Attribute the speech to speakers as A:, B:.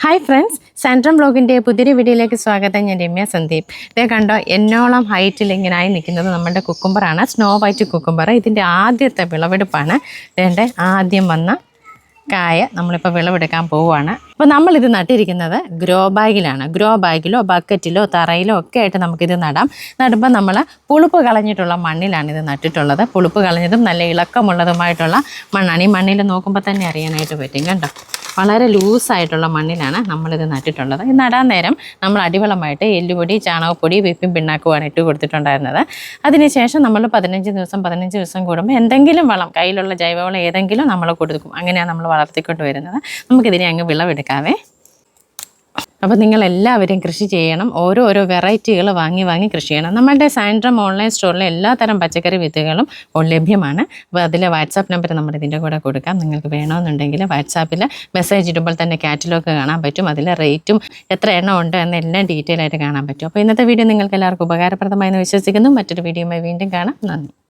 A: Hi friends centrum ബ്ലോഗിന്റെ പുതിയൊരു വീഡിയോയിലേക്ക് സ്വാഗതം. ഞാൻ രമ്യ സന്ദീപ്. ഇതേ കണ്ടോ എന്നോളം ഹൈറ്റിൽ ഇങ്ങനെ ആയി നിൽക്കുന്നത് നമ്മുടെ കുക്കുംബറാണ്. സ്നോ വൈറ്റ് കുക്കുംബർ ഇതിന്റെ ആദ്യത്തെ വിളവെടുപ്പാണ്. വേണ്ട ആദ്യം വന്ന കായ നമ്മളിപ്പോൾ വിളവെടുക്കാൻ പോവുകയാണ്. അപ്പോൾ നമ്മളിത് നട്ടിരിക്കുന്നത് ഗ്രോ ബാഗിലാണ് ഗ്രോ ബാഗിലോ ബക്കറ്റിലോ തറയിലോ ഒക്കെ ആയിട്ട് നമുക്കിത് നടാം. നടുമ്പോൾ നമ്മൾ പുളിപ്പ് കളഞ്ഞിട്ടുള്ള മണ്ണിലാണ് ഇത് നട്ടിട്ടുള്ളത്. പുളിപ്പ് കളഞ്ഞതും നല്ല ഇളക്കമുള്ളതുമായിട്ടുള്ള മണ്ണാണ്. ഈ മണ്ണിൽ നോക്കുമ്പോൾ തന്നെ അറിയാനായിട്ട് പറ്റും. കണ്ടോ? വളരെ ലൂസായിട്ടുള്ള മണ്ണിലാണ് നമ്മളിത് നട്ടിട്ടുള്ളത്. ഈ നടാൻ നേരം നമ്മൾ അടിവളമായിട്ട് എല്ലുപൊടി ചാണകപ്പൊടി വേപ്പിൻ പിണ്ണാക്കുമാണ് ഇട്ട് കൊടുത്തിട്ടുണ്ടായിരുന്നത്. അതിനുശേഷം നമ്മൾ പതിനഞ്ച് ദിവസം പതിനഞ്ച് ദിവസം കൂടുമ്പോൾ എന്തെങ്കിലും വളം കയ്യിലുള്ള ജൈവവളം ഏതെങ്കിലും നമ്മൾ കൊടുക്കും. അങ്ങനെയാണ് നമ്മൾ വളർത്തിക്കൊണ്ട് വരുന്നത് നമുക്കിതിനെ അങ്ങ് വിളവെടുക്കാവേ. അപ്പോൾ നിങ്ങൾ എല്ലാവരും കൃഷി ചെയ്യണം. ഓരോരോ വെറൈറ്റികൾ വാങ്ങി വാങ്ങി കൃഷി ചെയ്യണം. നമ്മളുടെ സാൻഡ്രം ഓൺലൈൻ സ്റ്റോറിലെ എല്ലാ തരം പച്ചക്കറി വിത്തുകളും ലഭ്യമാണ്. അപ്പോൾ അതിലെ വാട്സാപ്പ് നമ്പർ നമ്മൾ ഇതിന്റെ കൂടെ കൊടുക്കാം. നിങ്ങൾക്ക് വേണമെന്നുണ്ടെങ്കിൽ വാട്സാപ്പിൽ മെസ്സേജ് ഇടുമ്പോൾ തന്നെ കാറ്റലോഗ് കാണാൻ പറ്റും. അതിലെ റേറ്റും എത്ര എണ്ണം ഉണ്ട് എന്നെല്ലാം ഡീറ്റെയിൽ ആയിട്ട് കാണാൻ പറ്റും. അപ്പോൾ ഇന്നത്തെ വീഡിയോ നിങ്ങൾക്ക് എല്ലാവർക്കും ഉപകാരപ്രദമായി എന്ന് വിശ്വസിക്കുന്നു. മറ്റൊരു വീഡിയോയുമായി വീണ്ടും കാണാം. നന്ദി.